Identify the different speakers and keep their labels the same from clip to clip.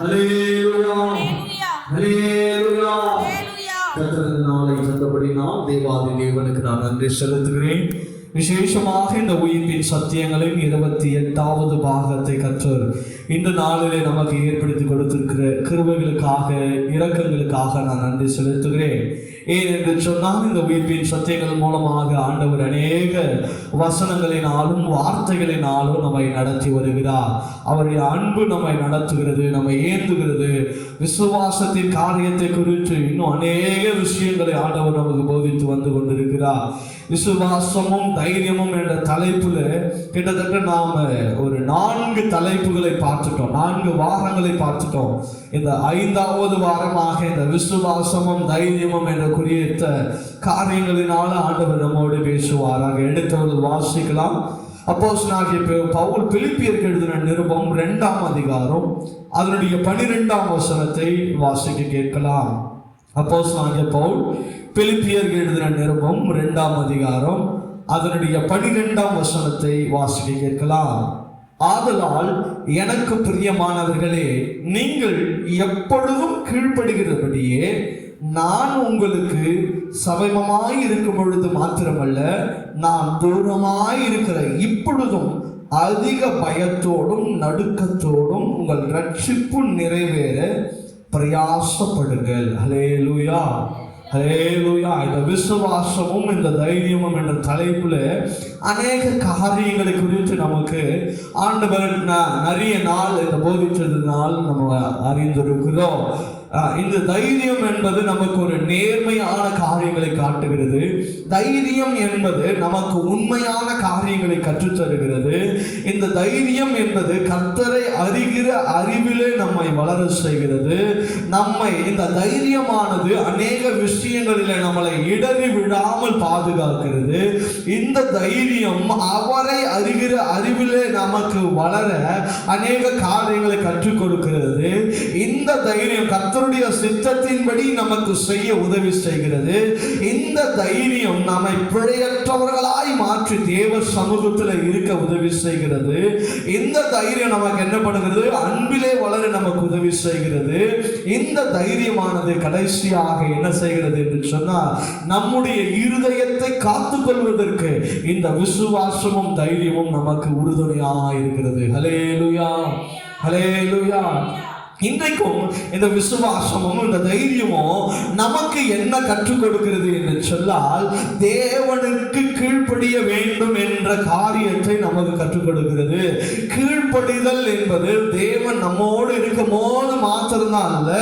Speaker 1: நாளை தந்தபடி நான் தேவாதி தேவனுக்கு நான் நன்றி செலுத்துகிறேன். விசேஷமாக இந்த உயிர்ப்பின் சத்தியங்களின் இருபத்தி எட்டாவது பாகத்தை கற்றர் இந்த நாளிலே நமக்கு ஏற்படுத்தி கொடுத்திருக்கிற கிருபைகளுக்காக இரக்கங்களுக்காக நான் நன்றி செலுத்துகிறேன். ஏன் என்று சொன்னால் இந்த உயிர்ப்பின் சத்தியங்கள் மூலமாக ஆண்டவர் அநேக வசனங்களினாலும் வார்த்தைகளினாலும் நம்மை நடத்தி வருகிறார். அவருடைய அன்பு நம்மை நடத்துகிறது நம்மை ஏந்துகிறது. விசுவாசத்தின் காரியத்தை குறித்து இன்னும் அநேக விஷயங்களை ஆண்டவர் நமக்கு போதித்து வந்து கொண்டிருக்கிறார். விசுவாசமும் தைரியமும் என்ற தலைப்புல கிட்டத்தட்ட நாம ஒரு நான்கு தலைப்புகளை பார்த்துட்டோம். நான்கு வாரங்களை பார்த்துட்டோம். இந்த ஐந்தாவது வாரமாக இந்த விசுவாசமும் தைரியமும் என்ற குறித்த காரியங்களினால ஆண்டவர் நம்மோடு பேசுவாராக. எடுத்தவர்கள் வாசிக்கலாம். அப்போஸ் பவுல் பிலிப்பியருக்கு எழுதின நிருபம் ரெண்டாம் அதிகாரம் அதனுடைய பனிரெண்டாம் வசனத்தை வாசிக்க கேட்கலாம். அப்போஸ் பவுல் பிலிப்பியர்கள் எழுதின நிருபம் இரண்டாம் அதிகாரம் அதனுடைய பனிரெண்டாம் வசனத்தை வாசிக்க கேட்கலாம். ஆதலால் எனக்கு பிரியமானவர்களே நீங்கள் எப்பொழுதும் கீழ்ப்படுகிறபடியே நான் உங்களுக்கு சமீபமாய் இருக்கும் பொழுது மாத்திரமல்ல நான் தூரமாய் இருக்கிற இப்பொழுதும் அதிக பயத்தோடும் நடுக்கத்தோடும் உங்கள் ரட்சிப்பு நிறைவேற பிரயாசப்படுங்கள் ஹலே லூயா ஹலே லூயா இந்த விசுவாசமும் இந்த தைரியமும் என்ற தலைப்புல அநேக காரியங்களை குறித்து நமக்கு ஆண்டவர் ந- நிறைய நாள் இந்த போதிச்சதுனால் நம்ம அறிந்திருக்கிறோம் இந்த தைரியம் என்பது நமக்கு ஒரு நேர்மையான காரியங்களை காட்டுகிறது. தைரியம் என்பது நமக்கு உண்மையான காரியங்களை கற்றுத்தருகிறது. இந்த தைரியம் என்பது கர்த்தரை அறிகிற அறிவிலே நம்மை வளர செய்கிறது. நம்மை இந்த தைரியமானது அநேக விஷயங்களில் நம்மளை இடறி விடாமல் பாதுகாக்கிறது. இந்த தைரியம் அவரை அறிகிற அறிவிலே நமக்கு வளர அநேக காரியங்களை கற்றுக் கொடுக்கிறது. இந்த தைரியம் கத்தருடைய சித்தத்தின்படி நமக்கு செய்ய உதவி செய்கிறது. இந்த தைரியம் நம்மை பிழையற்றவர்களாய் மாற்றி தேவ சமூகத்தில் இருக்க உதவி செய்கிறது. இந்த தைரியம் நமக்கு என்ன பண்ணுகிறது? அன்பிலே வளர நமக்கு உதவி செய்கிறது. இந்த தைரியமானது கடைசியாக என்ன செய்கிறது என்று சொன்னால் நம்முடைய இருதயத்தை காத்துக்கொள்வதற்கு இந்த விசுவாசமும் தைரியமும் நமக்கு உறுதுணையாக இருக்கிறது. ஹலேலுயா ஹலேலுயா இன்றைக்கும் இந்த விசுவாசமும் இந்த தைரியமும் நமக்கு என்ன கற்றுக் கொடுக்கிறது என்று சொன்னால் தேவனுக்கு கீழ்ப்படிய வேண்டும் என்ற காரியத்தை நமக்கு கற்றுக் கொடுக்கிறது. கீழ்ப்படிதல் என்பது தேவன் நம்மோடு இருக்கும் போது மாத்திரம்தான் அல்ல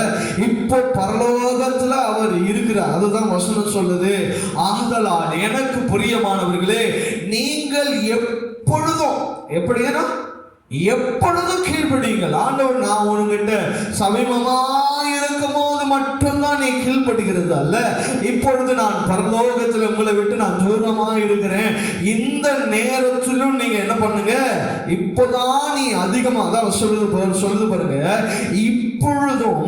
Speaker 1: இப்போ பரலோகத்துல அவர் இருக்கிறார். அதுதான் வசனம் சொல்லுது. ஆதலால் எனக்கு புரியமானவர்களே நீங்கள் எப்பொழுதும் எப்படின்னா எப்பொழுதும் கீழ்படுங்கள் ஆண்டவர் நான் உன்கிட்ட சமீபமா இருக்கும் போது மட்டும்தான் நீ கீழ்படுகிறது அல்ல. இப்பொழுது நான் பரலோகத்தில் உங்களை விட்டு நான் தூரமா இருக்கிறேன். இந்த நேரத்திலும் நீங்க என்ன பண்ணுங்க? இப்போதான் நீ அதிகமா தான் சொல்லுது சொல்லுது பாருங்க இப்பொழுதும்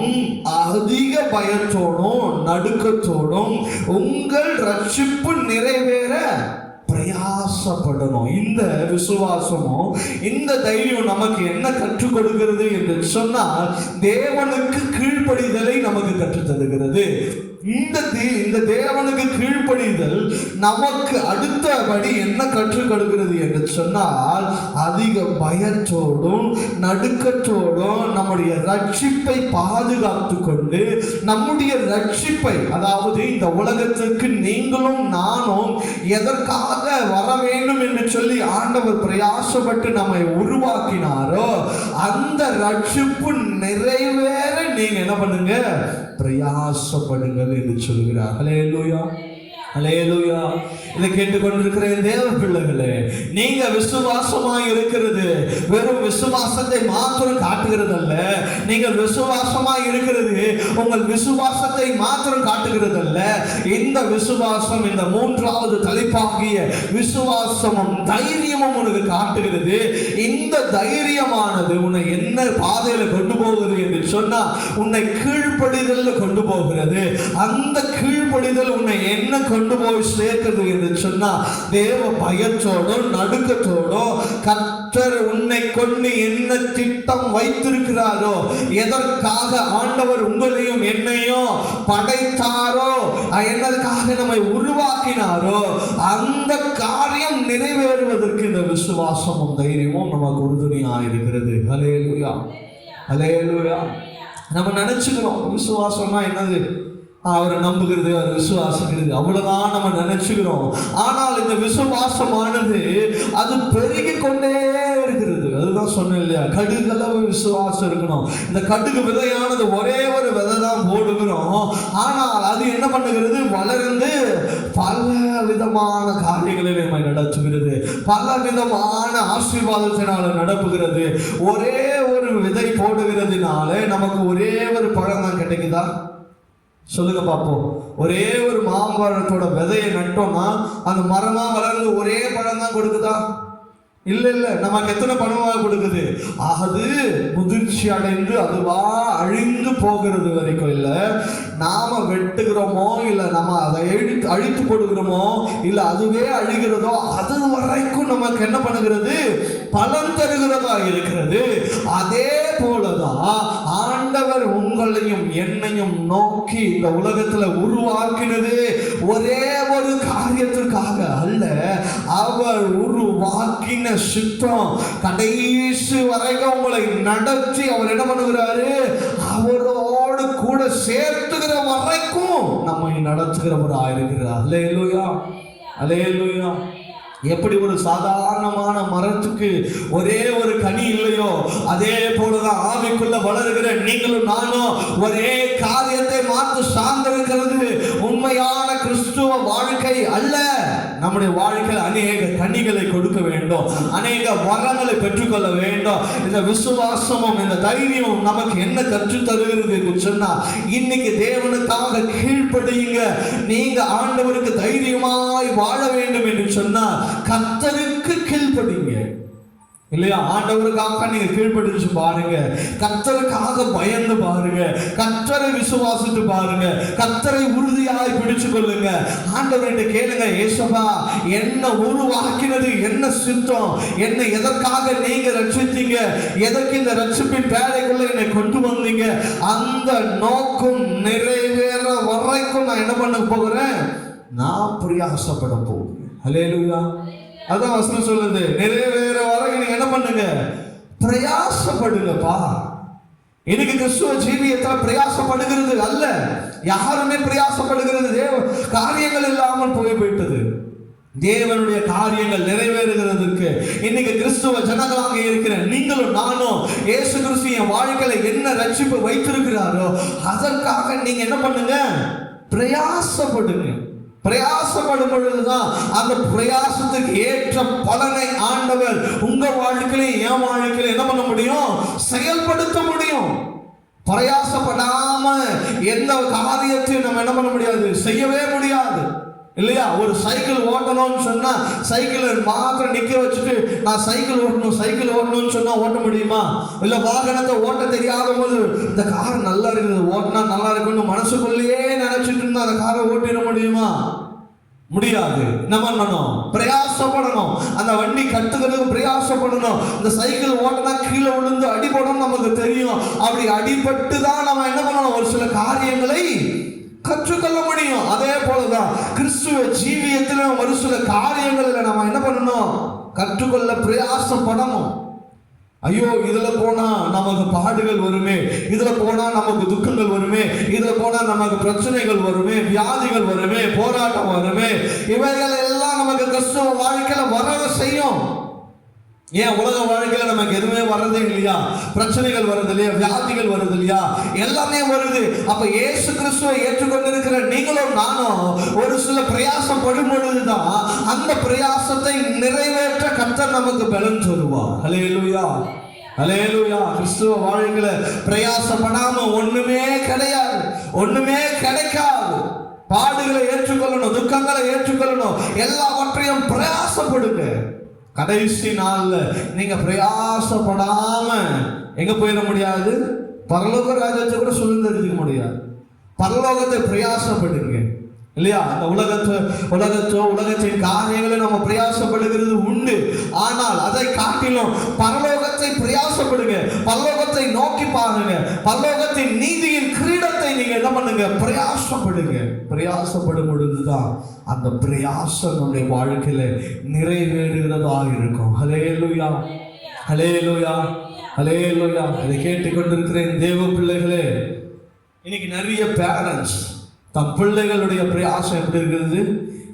Speaker 1: அதிக பயத்தோடும் நடுக்கத்தோடும் உங்கள் ரட்சிப்பு நிறைவேற பிரயாசப்படணும். இந்த விசுவாசமும் இந்த தைரியம் நமக்கு என்ன கற்றுக் கொடுக்கிறது என்று சொன்னால் தேவனுக்கு கீழ்ப்படிதலை நமக்கு கற்றுத் தருகிறது இந்த தே- இந்த தேவனுக்கு கீழ்ப்படிதல் நமக்கு அடுத்தபடி என்ன கற்றுக் கொடுக்கிறது என்று சொன்னால் அதிக பயத்தோடும் நடுக்கத்தோடும் நம்முடைய ரட்சிப்பை பாதுகாத்து கொண்டு நம்முடைய ரட்சிப்பை அதாவது இந்த உலகத்திற்கு நீங்களும் நானும் எதற்காக வர வேண்டும் என்று சொல்லி ஆண்டவர் பிரயாசப்பட்டு நம்மை உருவாக்கினாரோ அந்த ரட்சிப்பு நிறைவேற நீங்க என்ன பண்ணுங்க? பிரயாசப்படுங்கள் என்று சொல்கிறார். ஹalleluya. லூயா இதை கேட்டுக்கொண்டிருக்கிற என் தேவ பிள்ளைகளே நீங்க விசுவாசமாய் இருக்கிறது வெறும் விசுவாசத்தை மாத்திரம் காட்டுகிறது அல்ல நீங்கள் விசுவாசமா இருக்கிறது உங்கள் விசுவாசத்தை மாத்திரம் காட்டுகிறது அல்ல இந்த விசுவாசம் இந்த மூன்றாவது தலைப்பாகிய விசுவாசமும் தைரியமும் உனக்கு காட்டுகிறது. இந்த தைரியமானது உன்னை என்ன பாதையில கொண்டு போகுது என்று சொன்னா உன்னை கீழ்ப்படிதல் கொண்டு போகிறது. அந்த கீழ்ப்படிதல் உன்னை என்ன கொண்டு போய் சேர்க்கிறது என்று சொன்னா தேவ பயத்தோடும் நடுக்கத்தோடும் கர்த்தர் உன்னை கொண்டு என்ன திட்டம் வைத்திருக்கிறாரோ எதற்காக ஆண்டவர் உங்களையும் என்னையும் படைத்தாரோ என்னதுக்காக நம்மை உருவாக்கினாரோ அந்த காரியம் நிறைவேறுவதற்கு இந்த விசுவாசமும் தைரியமும் நமக்கு உறுதுணையாக இருக்கிறது. ஹலேலுயா ஹலேலுயா நம்ம நினைச்சுக்கிறோம் விசுவாசம்னா என்னது? அவரை நம்புகிறது அவர் விசுவாசிக்கிறது. அவ்வளவுதான் நம்ம நினைச்சுக்கிறோம். ஆனால் இந்த விசுவாசமானது அது பெருகி கொண்டே இருக்கிறது. அதுதான் சொன்னேன் இல்லையா? கடுகளவு விசுவாசம் இருக்கணும். இந்த கடுகு விதையானது ஒரே ஒரு விதை தான் போடுகிறோம். ஆனால் அது என்ன பண்ணுகிறது? வளர்ந்து பல விதமான காரியங்களை நம்ம நடத்துகிறது. பல விதமான ஆசீர்வாதத்தினால நடப்புகிறது. ஒரே ஒரு விதை போடுகிறதுனால நமக்கு ஒரே ஒரு பழம் தான் கிடைக்குதா? சொல்லுங்க பார்ப்போம். ஒரே ஒரு மாம்பழத்தோட விதையை நட்டோம்னா அந்த மரமா வளர்ந்து ஒரே பழம் தான் கொடுக்குதா? இல்ல இல்ல நமக்கு எத்தனை பழமாக கொடுக்குது? அது முதிர்ச்சி அடைந்து அதுவா அழிந்து போகிறது வரைக்கும் இல்ல. நாம வெட்டுகிறோமோ இல்ல நம்ம அதை எழுத்து அழித்து போடுகிறோமோ இல்ல அதுவே அழிகிறதோ அது வரைக்கும் நமக்கு என்ன பண்ணுகிறது? பலன் தருகிறதா இருக்கிறது. அதே போலதான் ஆண்டவர் உங்களையும் என்னையும் நோக்கி இந்த உலகத்துல உருவாக்கினது ஒரே ஒரு காரியத்திற்காக அல்ல. அவர் உருவாக்கின சித்தம் கடைசி வரைக்கும் உங்களை நடத்தி அவர் என்ன பண்ணுகிறாரு? அவரோடு கூட சேர்த்துகிற வரைக்கும் நம்மை நடத்துகிறவராக இருக்கிறார் அல்லேலூயா அல்லேலூயா எப்படி ஒரு சாதாரணமான மரத்துக்கு ஒரே ஒரு கனி இல்லையோ அதே போலதான் ஆவிக்குள்ள வளருகிற நீங்களும் நானும் ஒரே காரியத்தை மாற்று சார்ந்திருக்கிறது உண்மையான கிறிஸ்துவ வாழ்க்கை அல்ல. நம்முடைய வாழ்க்கையில் அநேக கனிகளை கொடுக்க வேண்டும் அநேக வரங்களை பெற்றுக்கொள்ள வேண்டும். இந்த விசுவாசமும் இந்த தைரியமும் நமக்கு என்ன கற்று தருகிறது சொன்னா இன்னைக்கு தேவனுக்காக கீழ்ப்படியுங்க. நீங்க ஆண்டவருக்கு தைரியமாய் வாழ வேண்டும் என்று சொன்னா கத்தருக்கு கீழ்ப்படிங்க. இல்லையா? ஆண்டவருக்காக நீங்க கீழ்ப்படிச்சு பாருங்க. கத்தருக்காக பயந்து பாருங்க. கத்தரை விசுவாசித்து பாருங்க. கத்தரை உறுதியாய் பிடிச்சு கொள்ளுங்க ஆண்டவர்கிட்ட கேளுங்க ஏசப்பா என்ன உருவாக்கினது என்ன சித்தம் என்ன எதற்காக நீங்க ரட்சித்தீங்க? எதற்கு இந்த ரட்சிப்பின் வேலைக்குள்ள என்னை கொண்டு வந்தீங்க? அந்த நோக்கம் நிறைவேற வரைக்கும் நான் என்ன பண்ண போகிறேன்? நான் பிரயாசப்பட போகிறேன். ஹalleluya. அதான் வசனம் சொல்லுது. நிறைவேற வர நீங்க என்ன பண்ணுங்க? பிரயாசப்படுங்கப்பா. இன்னைக்கு கிறிஸ்துவ ஜீவியத்தில் பிரயாசப்படுகிறது? அல்ல. யாருமே பிரயாசப்படுகிறது. தேவ காரியங்கள் இல்லாமல் போய் போயிட்டது தேவனுடைய காரியங்கள் நிறைவேறுகிறதுக்கு இன்னைக்கு கிறிஸ்துவ ஜனங்களாக இருக்கிற நீங்களும் நானும் ஏசு கிறிஸ்து என் வாழ்க்கையில என்ன ரட்சிப்பு வைத்திருக்கிறாரோ அதற்காக நீங்க என்ன பண்ணுங்க? பிரயாசப்படுங்க. பிரயாசப்படும் பொழுதுதான் அந்த பிரயாசத்துக்கு ஏற்ற பலனை ஆண்டவர் உங்க வாழ்க்கையிலையும் என் வாழ்க்கையில என்ன பண்ண முடியும்? செயல்படுத்த முடியும். பிரயாசப்படாம எந்த காரியத்தையும் நம்ம என்ன பண்ண முடியாது? செய்யவே முடியாது. இல்லையா? ஒரு சைக்கிள் ஓட்டணும்னு சொன்னா சைக்கிளை மாத்திரம் நிக்க வச்சுட்டு நான் சைக்கிள் ஓட்டணும் சைக்கிள் ஓட்டணும்னு சொன்னா ஓட்ட முடியுமா? இல்ல வாகனத்தை ஓட்ட தெரியாத போது இந்த கார் நல்லா இருக்குது ஓட்டினா நல்லா இருக்குன்னு மனசுக்குள்ளேயே நினைச்சிட்டு இருந்தா அந்த காரை ஓட்டிட முடியுமா? முடியாது. என்ன பண்ணணும்? பிரயாசப்படணும். அந்த வண்டி கட்டுக்கிறதுக்கு பிரயாசப்படணும். இந்த சைக்கிள் ஓட்டினா கீழே விழுந்து அடிபடும் நமக்கு தெரியும். அப்படி அடிபட்டு தான் நம்ம என்ன பண்ணணும்? ஒரு சில காரியங்களை கற்றுக்கொள்ள முடியும். அதே போலதான் கிறிஸ்துவ ஜீவியத்துல ஒரு சில காரியங்களில் நம்ம என்ன பண்ணணும்? கற்றுக்கொள்ள பிரயாசம் பண்ணணும் ஐயோ இதுல போனா நமக்கு பாடுகள் வருமே இதுல போனா நமக்கு துக்கங்கள் வருமே இதுல போனா நமக்கு பிரச்சனைகள் வருமே வியாதிகள் வருமே போராட்டம் வருமே இவைகள் எல்லாம் நமக்கு கிறிஸ்துவ வாழ்க்கையில வரவே செய்யும். ஏன் உலக வாழ்க்கையில் நமக்கு எதுவுமே வர்றதே இல்லையா? பிரச்சனைகள் வருது இல்லையா? வியாதிகள் வருது இல்லையா? எல்லாமே வருது. அப்ப ஏசு கிறிஸ்துவை ஏற்றுக்கொண்டிருக்கிற நீங்களும் நானும் ஒரு சில பிரயாசம் படும் பொழுதுதான் அந்த பிரயாசத்தை நிறைவேற்ற கர்த்தர் நமக்கு பலன் சொல்லுவார் ஹலே ஹalleluya. கிறிஸ்துவ வாழ்க்கையில பிரயாசப்படாம ஒண்ணுமே கிடையாது. ஒண்ணுமே கிடைக்காது. பாடுகளை ஏற்றுக்கொள்ளணும் துக்கங்களை ஏற்றுக்கொள்ளணும். எல்லாவற்றையும் பிரயாசப்படுங்க. கடைசி நாளில் நீங்கள் பிரயாசப்படாமல் எங்கே போயிட முடியாது? பரலோக ராஜ்யத்தை கூட சுதந்திரிக்க முடியாது. பரலோகத்தை பிரயாசப்படுங்க இல்லையா? இந்த உலகத்தை உலகத்தோ உலகத்தின் காரியங்களை நம்ம பிரயாசப்படுகிறது உண்டு. ஆனால் அதை காட்டிலும் பரலோகத்தை பிரயாசப்படுங்க. பரலோகத்தை நோக்கி பாருங்க. பரலோகத்தின் நீதியின் கிரீடத்தை நீங்க என்ன பண்ணுங்க? பிரயாசப்படுங்க. பிரயாசப்படும் பொழுதுதான் அந்த பிரயாசம் நம்முடைய வாழ்க்கையில நிறைவேறுகிறதாக இருக்கும். ஹலேலுயா ஹலே லூயா அதை கேட்டுக்கொண்டிருக்கிறேன் தேவ பிள்ளைகளே. இன்னைக்கு நிறைய பேரண்ட்ஸ் தன் பிள்ளைகளுடைய பிரயாசம் எப்படி இருக்கிறது?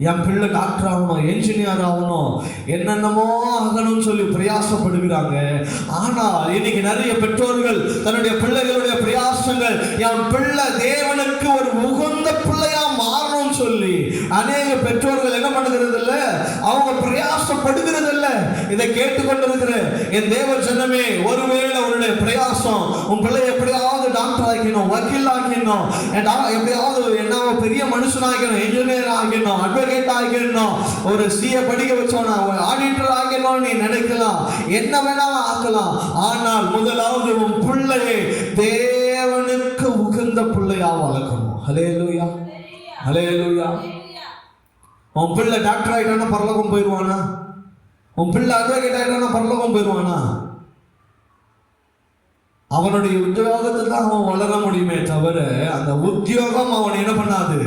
Speaker 1: என் பிள்ளை டாக்டர் ஆகணும் என்ஜினியர் ஆகணும் என்னென்னமோ ஆகணும்னு சொல்லி பிரயாசப்படுகிறாங்க. ஆனால் இன்னைக்கு நிறைய பெற்றோர்கள் தன்னுடைய பிள்ளைகளுடைய பிரயாசங்கள் என் பிள்ளை தேவனுக்கு ஒரு உகந்த பிள்ளையா மாறணும்னு சொல்லி அநேக பெற்றோர்கள் என்ன பண்ணுகிறது இல்ல அவங்க பிரயாசப்படுகிறது இல்ல இதை கேட்டுக்கொண்டிருக்கிற என் தேவன் சொன்னமே ஒருவேளை உன்னுடைய பிரயாசம் உன் பிள்ளை எப்படியாவது டாக்டர் ஆக்கணும் வக்கீல் ஆக்கணும் எப்படியாவது என்ன பெரிய மனுஷன் ஆக்கணும் இன்ஜினியர் ஆக்கணும் அட்வொகேட் ஆக்கணும் ஒரு சிஏ படிக்க வச்சோன்னா ஒரு ஆடிட்டர் ஆக்கணும் நீ நினைக்கலாம். என்ன வேணாலும் ஆக்கலாம். ஆனால் முதலாவது உன் பிள்ளையை தேவனுக்கு உகந்த பிள்ளையா வளர்க்கணும். ஹலே லூயா ஹலே லூயா உன் பிள்ளை டாக்டர் ஆகிட்டானா பரலோகம் போயிடுவானா உன் பிள்ளை அட்வொகேட் ஆகிட்டானா பரலோகம் போயிடுவானா அவனுடைய உத்தியோகத்தை தான் அவன் வளர முடியுமே தவிர அந்த உத்தியோகம் அவனை என்ன பண்ணாது?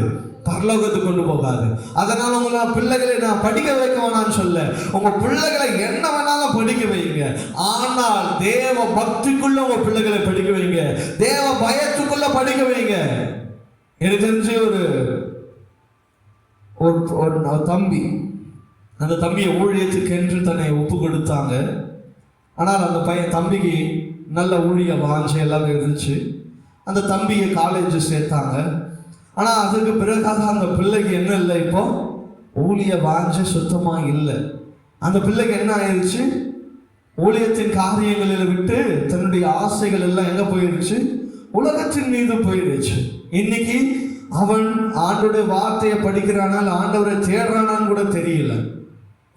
Speaker 1: பரலோகத்துக்கு கொண்டு போகாது. அதனால உங்களை பிள்ளைகளை நான் படிக்க வைக்க வேணாம்னு சொல்ல. உங்க பிள்ளைகளை என்ன வேணாலும் படிக்க வைங்க. ஆனால் தேவ பக்திக்குள்ள உங்க பிள்ளைகளை படிக்க வைங்க. தேவ பயத்துக்குள்ள படிக்க வைங்க. எனக்கு தெரிஞ்சு ஒரு ஒரு ஒரு தம்பி அந்த தம்பியை ஊழியத்துக்கு என்று தன்னை ஒப்பு கொடுத்தாங்க ஆனால் அந்த பையன் தம்பிக்கு நல்ல ஊழிய வாஞ்சை எல்லாமே இருந்துச்சு. அந்த தம்பியை காலேஜ் சேர்த்தாங்க. ஆனால் அதுக்கு பிறகாக அந்த பிள்ளைக்கு என்ன இல்லை இப்போ? ஊழிய வாஞ்சை சுத்தமாக இல்லை. அந்த பிள்ளைக்கு என்ன ஆயிடுச்சு ஊழியத்தின் காரியங்களில் விட்டு தன்னுடைய ஆசைகள் எல்லாம் எங்கே போயிடுச்சு உலகத்தின் மீது போயிடுச்சு இன்னைக்கு அவன் ஆண்டோடைய வார்த்தையை படிக்கிறானால் ஆண்டவரை தேடுறானான்னு கூட தெரியல.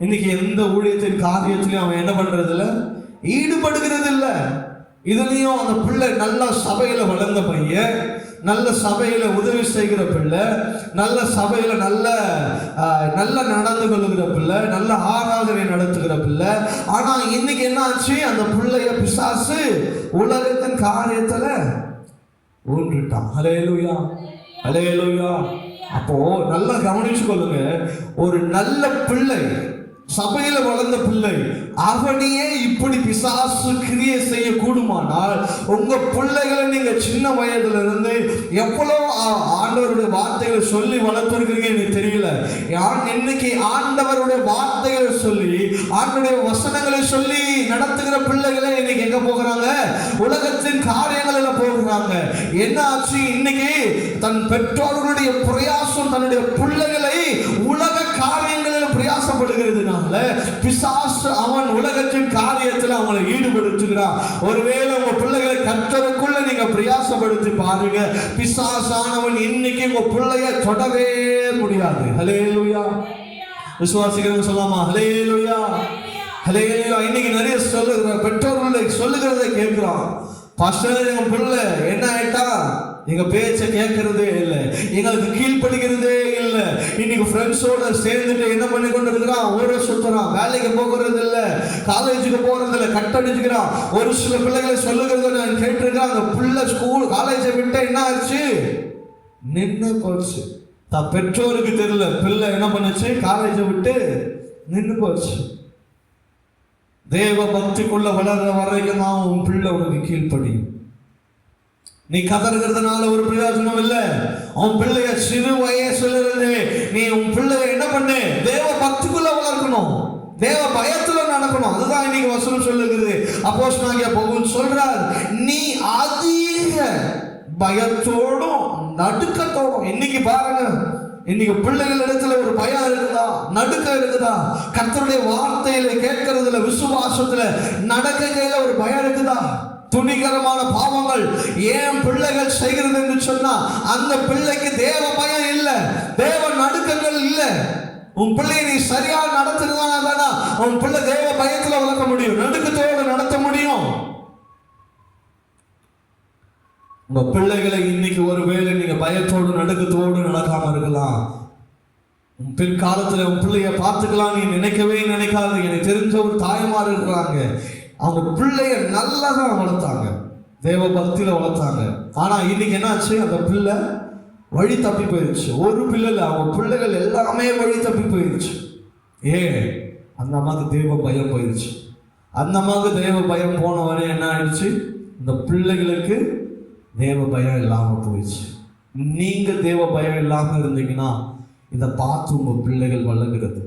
Speaker 1: இன்னைக்கு எந்த ஊழியத்தின் காரியத்திலையும் அவன் என்ன பண்றதில்ல? ஈடுபடுகிறது இல்லை இதுலேயும் அந்த பிள்ளை நல்ல சபையில வளர்ந்த பையன் நல்ல சபையில உதவி செய்கிற பிள்ளை நல்ல சபையில நல்ல நல்ல நடந்து கொள்ளுகிற பிள்ளை நல்ல ஆராதனை நடத்துகிற பிள்ளை. ஆனா இன்னைக்கு என்ன ஆச்சு? அந்த பிள்ளைய பிசாசு உலகத்தின் காரியத்துல ஊன்றுட்டான். ஹலேலுயா ஹலேலுயா அப்போ நல்லா கவனிச்சு கொள்ளுங்க ஒரு நல்ல பிள்ளை சபையில வளர்ந்த பிள்ளை அவனையே இப்படி பிசாசு கிரியை செய்ய கூடுமானால் உங்க பிள்ளைகளை நீங்க சின்ன வயதுல இருந்து எவ்வளவு ஆ- ஆண்டவருடைய வார்த்தைகளை சொல்லி வளர்த்துருக்கீங்க எனக்கு தெரியல. இன்னைக்கு ஆண்டவருடைய வார்த்தைகளை சொல்லி ஆண்டவருடைய வசனங்களை சொல்லி நடத்துகிற பிள்ளைகளை இன்னைக்கு எங்க போகிறாங்க? உலகத்தின் காரியங்களில் போகிறாங்க. என்ன ஆச்சு? இன்னைக்கு தன் பெற்றோர்களுடைய பிரயாசம் தன்னுடைய பிள்ளைகளை உலக காரியங்களில் பிரயாசப்படுகிறது. பிரயாசப்படுகிறதுனால பிசாசு அவன் உலகத்தின் காரியத்தில் அவங்களை ஈடுபடுத்துகிறான். ஒருவேளை உங்க பிள்ளைகளை கற்றதுக்குள்ள நீங்க பிரயாசப்படுத்தி பாருங்க. பிசாசானவன் இன்னைக்கு உங்க பிள்ளைய தொடவே முடியாது. ஹலேலுயா விசுவாசிக்கிறவங்க சொல்லாமா ஹலேலுயா ஹலேலுயா இன்னைக்கு நிறைய சொல்லுகிற பெற்றோர்களை சொல்லுகிறதை கேட்கிறான் பாஸ்டர் எங்க பிள்ளை என்ன ஆயிட்டா? எங்க பேச்சை கேட்கறதே இல்லை. எங்களுக்கு கீழ்ப்படுகிறதே இல்லை. இன்னைக்கு ஃப்ரெண்ட்ஸோட சேர்ந்துட்டு என்ன பண்ணி கொண்டு இருக்கிறான் ஊரை சுத்துறான். வேலைக்கு போகிறது இல்லை காலேஜுக்கு போறது இல்லை கட் அடிச்சுக்கிறான் ஒரு சில பிள்ளைகளை சொல்லுகிறத நான் கேட்டிருக்கேன் அந்த பிள்ளை ஸ்கூல் காலேஜை விட்டு என்ன ஆச்சு? நின்று போச்சு. தான் பெற்றோருக்கு தெரியல. பிள்ளை என்ன பண்ணுச்சு? காலேஜை விட்டு நின்று போச்சு. தேவ பக்திக்குள்ள வளர்ற வரைக்கும் தான் உன் பிள்ளை உனக்கு கீழ்ப்படியும். நீ கதறுகிறதுனால ஒரு பிரயோஜனம் இல்லை. உன் பிள்ளைய சிறு வயசுல இருந்தே நீ உன் பிள்ளைய என்ன பண்ணு? தேவ பக்திக்குள்ள வளர்க்கணும். தேவ பயத்துல நடக்கணும். அதுதான் இன்னைக்கு வசனம் சொல்லுகிறது. அப்போஸ் நாங்க பவுல் சொல்றார் நீ அதிக பயத்தோடும் நடுக்கத்தோடும் இன்னைக்கு பாருங்க. இன்னைக்கு பிள்ளைகள் இடத்துல ஒரு பயம் இருக்குதா? நடுக்கம் இருக்குதா? கத்தருடைய வார்த்தையில கேட்கறதுல விசுவாசத்துல நடக்கையில ஒரு பயம் இருக்குதா? துணிகரமான பாவங்கள் ஏன் பிள்ளைகள் செய்கிறது என்று சொன்னா அந்த பிள்ளைக்கு தேவ பயம் இல்லை தேவ நடுக்கங்கள் இல்ல. உன் பிள்ளையை நீ சரியா நடத்துறதானா தானா? உன் பிள்ளை தேவ பயத்துல வளர்க்க முடியும் நடுக்கத்தோடு நடத்த முடியும். உங்க பிள்ளைகளை இன்னைக்கு ஒருவேளை நீங்க பயத்தோடு நடுக்கத்தோடு நடக்காம இருக்கலாம். உன் பிற்காலத்துல உன் பிள்ளைய பார்த்துக்கலாம் நீ நினைக்கவே நினைக்காது. எனக்கு தெரிஞ்ச ஒரு தாய்மார் இருக்கிறாங்க. அவங்க பிள்ளைய நல்லா தான் வளர்த்தாங்க. தேவ பக்தியில் வளர்த்தாங்க. ஆனால் இன்னைக்கு என்னாச்சு? அந்த பிள்ளை வழி தப்பி போயிடுச்சு ஒரு பிள்ளை இல்லை அவங்க பிள்ளைகள் எல்லாமே வழி தப்பி போயிடுச்சு ஏன்? அந்த அம்மாவுக்கு தெய்வ பயம் போயிடுச்சு அந்த அம்மாவுக்கு தெய்வ பயம் போனவனே என்ன ஆயிடுச்சு? இந்த பிள்ளைகளுக்கு தேவ பயம் இல்லாமல் போயிடுச்சு நீங்கள் தேவ பயம் இல்லாமல் இருந்தீங்கன்னா இதை பார்த்து உங்கள் பிள்ளைகள் வளர்கிறது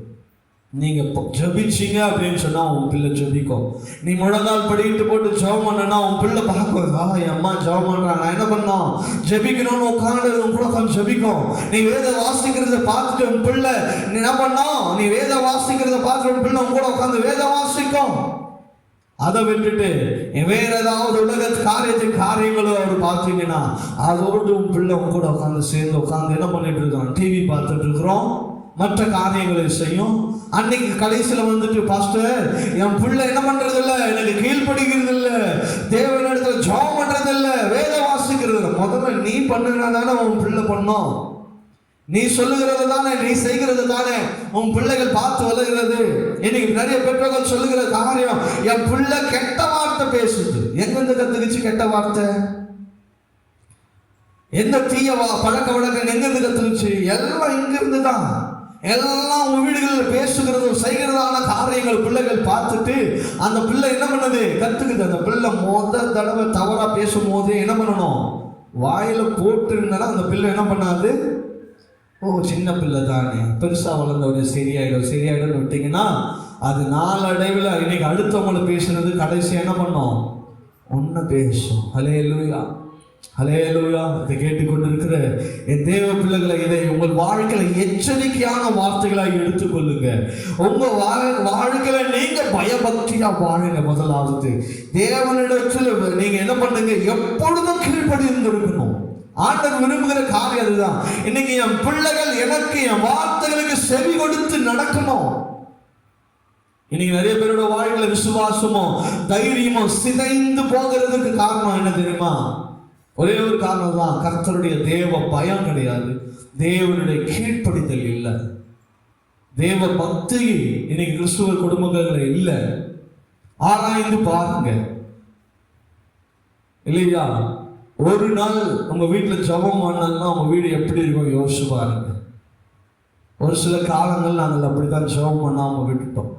Speaker 1: நீங்கள் ஜபிச்சிங்க ஜெபிச்சீங்க அப்படின்னு சொன்னால் உன் பிள்ளை ஜபிக்கும். நீ முழங்கால் படிக்கிட்டு போட்டு ஜெபம் பண்ணனா உன் பிள்ளை பார்க்கும். ஆ என் அம்மா ஜெபம் பண்ணுறான் நான் என்ன பண்ணோம் ஜெபிக்கணும்னு உட்காந்து உன் கூட உட்காந்து ஜபிக்கும். நீ வேத வாசிக்கிறத பார்த்துட்டு உன் பிள்ளை நீ என்ன பண்ணோம் நீ வேத வாசிக்கிறத பார்த்துட்டு உன் பிள்ளை உன் கூட உட்காந்து வேத வாசிக்கும். அதை விட்டுட்டு வேற ஏதாவது உலக காரியத்தை காரியங்களோ அவர் பார்த்தீங்கன்னா அதோடு உன் பிள்ளை உன் கூட உட்காந்து சேர்ந்து உட்காந்து என்ன பண்ணிட்டு இருக்கோம் டிவி பார்த்துட்டு இருக்கிறோம். மற்ற காரியங்களை செய்யும். அன்னைக்கு கடைசியில் வந்துட்டு பாஸ்டர் என் பிள்ளை என்ன பண்றது இல்ல எனக்கு கீழ்ப்படுகிறது இல்ல தேவனிடத்துல ஜாப் பண்றது இல்ல வேத வாசிக்கிறது முதல்ல நீ பண்ணுனா தானே உன் பிள்ளை பண்ணும். நீ சொல்லுகிறது தானே நீ செய்கிறது தானே. உன் பிள்ளைகள் பார்த்து வளர்கிறது. இன்னைக்கு நிறைய பெற்றோர்கள் சொல்லுகிற காரியம் என் பிள்ளை கெட்ட வார்த்தை பேசுது. எங்கெந்த கத்துக்குச்சு கெட்ட வார்த்தை? எந்த தீய வா- பழக்க வழக்கம் எங்கிருந்து கத்துக்குச்சு? எல்லாம் இங்கிருந்து தான் எல்லாம் வீடுகளில் பேசுகிறதும் செய்கிறதான காரியங்கள் பிள்ளைகள் பார்த்துட்டு அந்த பிள்ளை என்ன பண்ணுது? கத்துக்குது. அந்த பிள்ளை மொத தடவை தவறாக பேசும்போது என்ன பண்ணணும்? வாயில் போட்டு இருந்தாலும் அந்த பிள்ளை என்ன பண்ணாது? ஓ சின்ன பிள்ளை தானே. பெருசாக வளர்ந்தவனே சரியாயிடும். சரியாயிடும்னு விட்டிங்கன்னா அது நாளடைவில் இன்னைக்கு அடுத்தவங்களை பேசுனது கடைசி என்ன பண்ணோம்? ஒன்று பேசும். ஹலே லூயா அலையலூயா இதை கேட்டுக்கொண்டிருக்கிற என் தேவ பிள்ளைகளை இதை உங்கள் வாழ்க்கையில எச்சரிக்கையான வார்த்தைகளாக எடுத்துக்கொள்ளுங்க. உங்க வாழ் வாழ்க்கையில நீங்க பயபக்தியா வாழுங்க முதலாவது. தேவனிடத்தில் நீங்க என்ன பண்ணுங்க? எப்பொழுதும் கீழ்படி இருக்கணும் ஆண்டவர் விரும்புகிற காரியம் அதுதான். இன்னைக்கு என் பிள்ளைகள் எனக்கு என் வார்த்தைகளுக்கு செவி கொடுத்து நடக்கணும். இன்னைக்கு நிறைய பேரோட வாழ்க்கையில விசுவாசமும் தைரியமும் சிதைந்து போகிறதுக்கு காரணம் என்ன தெரியுமா? ஒரே ஒரு காரணம் தான் கர்த்தருடைய தேவ பயம் கிடையாது. தேவனுடைய கீழ்ப்படிதல் இல்லை. தேவ பக்தி இன்னைக்கு கிறிஸ்துவ குடும்பங்கள் இல்லை. ஆராய்ந்து பாருங்க. இல்லையா? ஒரு நாள் உங்க வீட்டில் ஜபம் பண்ணலன்னா உங்க வீடு எப்படி இருக்கும் யோசிச்சு பாருங்க. ஒரு சில காலங்கள் நாங்கள் அப்படித்தான் ஜபம் பண்ணாமல் விட்டுட்டோம்.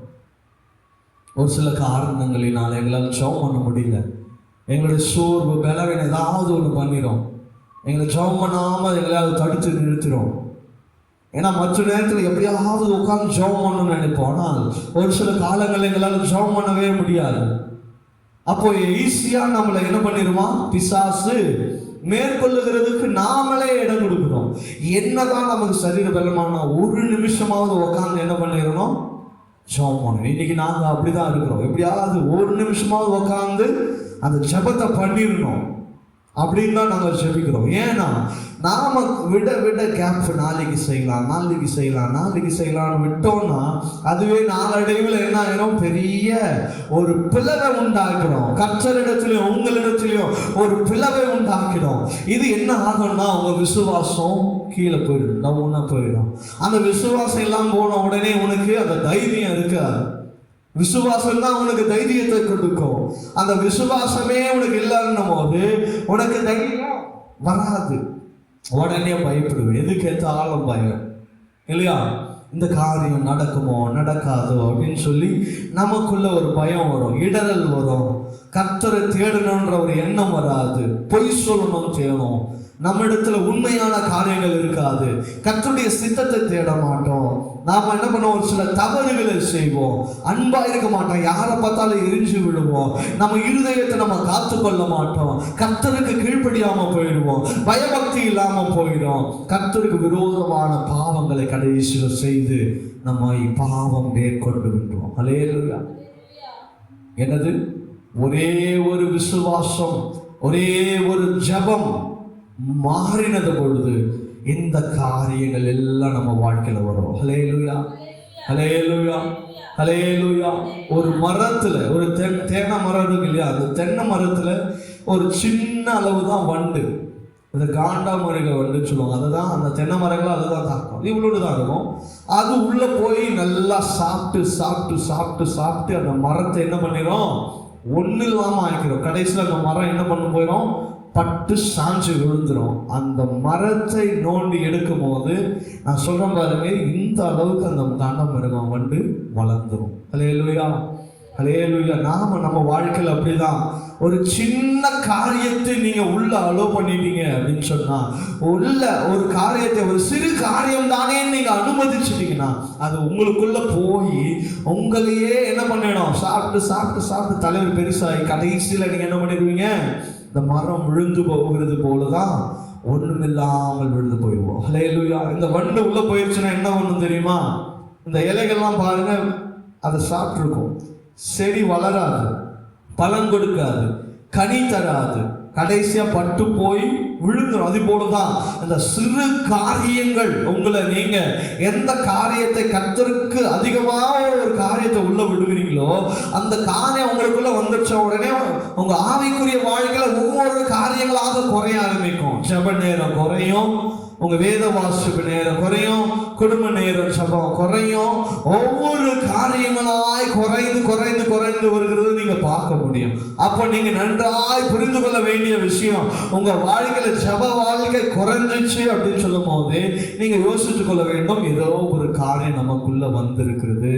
Speaker 1: ஒரு சில காரணங்களினால் எங்களால் ஜபம் பண்ண முடியல. எங்களுடைய சோர்வு பலவீனம் ஏதாவது ஒன்று பண்ணிடும் எங்களை ஜபம் பண்ணாமல் எங்களையாவது தடுத்து நிறுத்திடும் ஏன்னா மற்ற நேரத்தில் எப்படியாவது உட்காந்து ஜபம் பண்ணணும்னு நினைப்போம். ஆனால் ஒரு சில காலங்கள் எங்களால் ஜபம் பண்ணவே முடியாது. அப்போ ஈஸியாக நம்மளை என்ன பண்ணிடுமா பிசாசு மேற்கொள்ளுகிறதுக்கு நாமளே இடம் கொடுக்கணும் என்னதான் நமக்கு சரீர பலமான ஒரு நிமிஷமாவது உட்காந்து என்ன பண்ணிடணும் ஜபம் பண்ணணும். இன்னைக்கு நாங்கள் அப்படிதான் இருக்கிறோம். எப்படியாவது ஒரு நிமிஷமாவது உட்காந்து அந்த ஜெபத்தை பண்ணிடணும் அப்படின்னு தான் நாங்கள் ஜெபிக்கிறோம். ஏன்னா நாம விட விட கேம்ப் நாளைக்கு செய்யலாம் நாளைக்கு செய்யலாம் நாளைக்கு செய்யலாம்னு விட்டோம்னா அதுவே நாளடைவில் என்ன ஆயிரும்? பெரிய ஒரு பிளவை உண்டாக்கிறோம் கற்றரிடத்துலையும் உங்களிடத்துலையும் ஒரு பிளவை உண்டாக்கிடும். இது என்ன ஆகும்னா உங்க விசுவாசம் கீழே போயிடும். டவுனாக போயிடும். அந்த விசுவாசம் எல்லாம் போன உடனே உனக்கு அந்த தைரியம் இருக்காது. விசுவாசம் தான் உனக்கு தைரியத்தை கொடுக்கும். அந்த விசுவாசமே உனக்கு இல்லைன்னும் போது உனக்கு தைரியம் வராது. உடனே பயப்படுவேன். எது கேட்டாலும் பயம். இல்லையா? இந்த காரியம் நடக்குமோ நடக்காதோ அப்படின்னு சொல்லி நமக்குள்ள ஒரு பயம் வரும். இடரல் வரும். கத்தரை தேடணுன்ற ஒரு எண்ணம் வராது. பொய் சொல்லணும் தேடும் நம்ம இடத்துல உண்மையான காரியங்கள் இருக்காது. கத்துடைய சித்தத்தை தேட மாட்டோம். நாம் என்ன பண்ணுவோம்? ஒரு சில தவறுகளை செய்வோம். அன்பா இருக்க மாட்டோம். யாரை பார்த்தாலும் எரிஞ்சு விடுவோம் நம்ம இருதயத்தை நம்ம காத்து கொள்ள மாட்டோம். கர்த்தருக்கு கீழ்ப்படியாம போயிடுவோம். பயபக்தி இல்லாம போயிடும். கர்த்தருக்கு விரோதமான பாவங்களை கடைசியில் செய்து நம்ம பாவம் மேற்கொண்டு விட்டோம் அலேலுயா என்னது? ஒரே ஒரு விசுவாசம் ஒரே ஒரு ஜெபம் மாறினது பொழுது இந்த காரியங்கள் எல்லாம் நம்ம வாழ்க்கையில் வரும். ஹலேலுயா ஹலேலுயா ஹலேலுயா ஒரு மரத்தில் ஒரு தென் தேனை மரம் இருக்கு இல்லையா? அந்த தென்னை மரத்தில் ஒரு சின்ன அளவு தான் வண்டு. இந்த காண்டாமருக வண்டுன்னு சொல்லுவாங்க. அதுதான் அந்த தென்னை மரங்கள் அதுதான் தாக்கும் இவ்வளோடு தான் இருக்கும். அது உள்ளே போய் நல்லா சாப்பிட்டு சாப்பிட்டு சாப்பிட்டு சாப்பிட்டு அந்த மரத்தை என்ன பண்ணிடும் ஒன்றும் இல்லாமல் ஆக்கிடும் கடைசியில் அந்த மரம் என்ன பண்ண போயிடும் பட்டு சாஞ்சு விழுந்துடும் அந்த மரத்தை நோண்டி எடுக்கும் போது நான் சொல்கிற பாருங்க இந்த அளவுக்கு அந்த காண்டாமிருகம் வந்து வளர்ந்துரும். அலையலுயா அலையலுயா நாம நம்ம வாழ்க்கையில் அப்படிதான். ஒரு சின்ன காரியத்தை நீங்க உள்ள அலோ பண்ணிட்டீங்க அப்படின்னு சொன்னா உள்ள ஒரு காரியத்தை ஒரு சிறு காரியம் தானே நீங்க அனுமதிச்சிட்டீங்கன்னா அது உங்களுக்குள்ள போய் உங்களையே என்ன பண்ணிடும் சாப்பிட்டு சாப்பிட்டு சாப்பிட்டு தலைவர் பெருசாகி கடைசியில் நீங்க என்ன பண்ணிடுவீங்க? இந்த மரம் விழுந்து போகிறது போலதான் ஒண்ணுமில்லாமல் விழுந்து போயிடுவோம். ஹலேலுயா இந்த வண்டு உள்ள போயிடுச்சுன்னா என்ன ஒன்று தெரியுமா? இந்த இலைகள்லாம் பாருங்க அதை சாப்பிட்ருக்கோம் செடி வளராது பலன் கொடுக்காது கனி தராது. கடைசியாக பட்டு போய் விழுந்துடும் அது போல தான் இந்த சிறு காரியங்கள் உங்களை நீங்க எந்த காரியத்தை கத்தருக்கு அதிகமாக ஒரு காரியத்தை உள்ள விடுகிறீங்களோ அந்த காரியம் உங்களுக்குள்ள வந்துச்ச உடனே உங்க ஆவிக்குரிய வாழ்க்கையில ஒவ்வொரு காரியங்களாக குறைய ஆரம்பிக்கும். ஜெப நேரம் குறையும். உங்க வேத வாசிப்பு நேரம் குறையும் குடும்ப நேரம் சபம் குறையும். ஒவ்வொரு காரியங்களாய் குறைந்து குறைந்து குறைந்து வருகிறது நீங்க பார்க்க முடியும். அப்போ நீங்க நன்றாய் புரிந்து கொள்ள வேண்டிய விஷயம் உங்க வாழ்க்கையில ஜப வாழ்க்கை குறைஞ்சிச்சு அப்படின்னு சொல்லும் போது நீங்க யோசிச்சு கொள்ள வேண்டும் ஏதோ ஒரு காரியம் நமக்குள்ள வந்திருக்கிறது.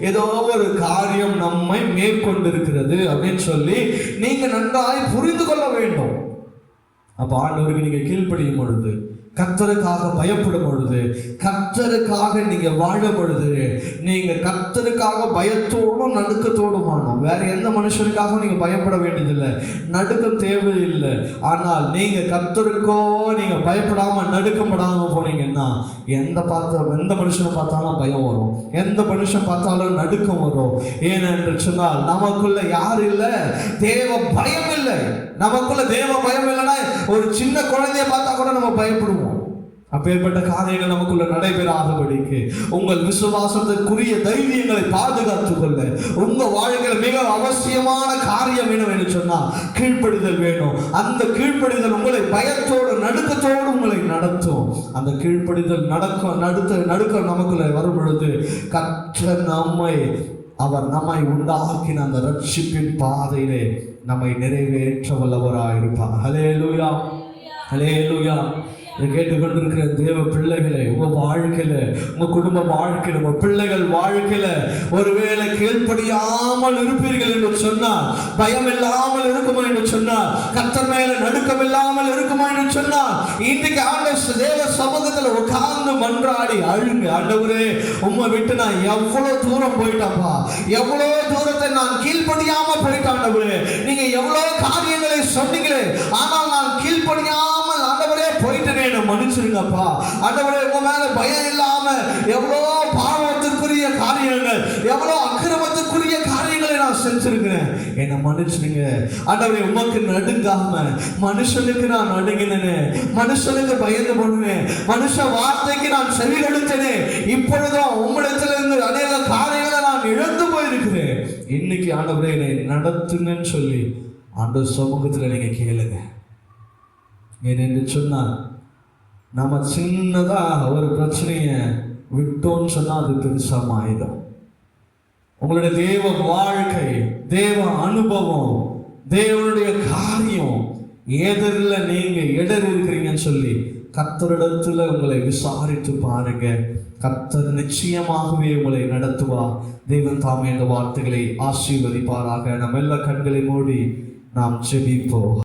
Speaker 1: ஏதோ ஒரு காரியம் நம்மை மேற்கொண்டிருக்கிறது அப்படின்னு சொல்லி நீங்க நன்றாய் புரிந்து கொள்ள வேண்டும். அப்ப ஆண்டவருக்கு நீங்க கீழ்ப்படியும் பொழுது கத்தருக்காக பயப்படும் பொழுது கத்தருக்காக நீங்க வாழும் பொழுது நீங்க கத்தருக்காக பயத்தோடும் நடுக்கத்தோடும் வாழணும் வேற எந்த மனுஷனுக்காகவும் நீங்க பயப்பட வேண்டியதில்லை. நடுக்கம் தேவையில்லை. ஆனால் நீங்க கத்தருக்கோ நீங்க பயப்படாம நடுக்கப்படாம போனீங்கன்னா எந்த பார்த்த எந்த மனுஷனை பார்த்தாலும் பயம் வரும். எந்த மனுஷன் பார்த்தாலும் நடுக்கம் வரும். ஏனென்று சொன்னால் நமக்குள்ள யார் இல்லை. தேவ பயம் இல்லை. நமக்குள்ள தேவ பயம் இல்லைன்னா ஒரு சின்ன குழந்தைய பார்த்தா கூட நம்ம பயப்படுவோம். அப்பேற்பட்ட காரியங்கள் நமக்குள்ள நடைபெறாதபடிக்கு உங்கள் விசுவாசத்துக்குரிய தைரியங்களை பாதுகாத்துக் கொள்ள உங்க வாழ்க்கையில் மிக அவசியமான காரியம் என்னவென்று சொன்னால் கீழ்ப்படிதல் வேணும். அந்த கீழ்ப்படிதல் உங்களை பயத்தோடு நடுக்கத்தோடு உங்களை நடத்தும். அந்த கீழ்ப்படிதல் நடக்கும் நடுத்த நடுக்க நமக்குள்ள வரும் பொழுது கற்ற நம்மை அவர் நம்மை உண்டாக்கின அந்த ரட்சிப்பின் பாதையிலே நம்மை நிறைவேற்ற வல்லவராயிருப்பார் ஹலே லூயா ஹலே லூயா கேட்டுக்கொண்டிருக்கிற தேவ பிள்ளைகளை உங்க வாழ்க்கையில உங்க குடும்ப வாழ்க்கையில உங்க பிள்ளைகள் வாழ்க்கையில ஒருவேளை கீழ்ப்படியாமல் இருப்பீர்கள் என்று சொன்னால் பயம் இல்லாமல் இருக்குமா என்று சொன்னால் கத்தர் மேல நடுக்கம் இல்லாமல் இருக்குமா என்று சொன்னால் இன்னைக்கு ஆண்ட தேவ சமூகத்துல உட்கார்ந்து மன்றாடி அழுங்க ஆண்டவரே உண்மை விட்டு நான் எவ்வளவு தூரம் போயிட்டப்பா? எவ்வளவு தூரத்தை நான் கீழ்ப்படியாம போயிட்டாண்டவரே நீங்க எவ்வளவு காரியங்களை சொன்னீங்களே ஆனால் நான் கீழ்ப்படியாமல் மன்னிச்சிருங்கப்பா ஆண்டவரே உங்க மேல பயம் இல்லாம எவ்வளோ பாவத்திற்குரிய காரியங்கள் எவ்வளோ அக்கிரமத்திற்குரிய காரியங்களை நான் செஞ்சிருக்கிறேன். என்னை மன்னிச்சிருங்க ஆண்டவரே உமக்கு நடுங்காம மனுஷனுக்கு நான் நடுங்கினேனே. மனுஷனுக்கு பயந்து போனேன். மனுஷ வார்த்தைக்கு நான் செவி கொடுத்தேனே. இப்பொழுதும் உம்மிடத்துல இருந்து அநேக காரியங்களை நான் இழந்து போயிருக்கிறேன். இன்னைக்கு ஆண்டவரே என்னை நடத்துங்கன்னு சொல்லி ஆண்டவர் சமூகத்தில் நீங்க கேளுங்க. ஏனென்று சொன்னால் நம்ம சின்னதாக ஒரு பிரச்சனையை விட்டோம்னு சொன்னால் அது பெருசாக ஆயிடும் உங்களுடைய தேவ வாழ்க்கை தேவ அனுபவம் தேவனுடைய காரியம் எதிரில் நீங்கள் இடர் இருக்கிறீங்கன்னு சொல்லி கத்தரிடத்தில் உங்களை விசாரித்து பாருங்க. கத்தர் நிச்சயமாகவே உங்களை நடத்துவா. தேவன் தாமே இந்த வார்த்தைகளை ஆசீர்வதிப்பாராக. நம்ம எல்லா கண்களை மூடி நாம் செபிப்போம்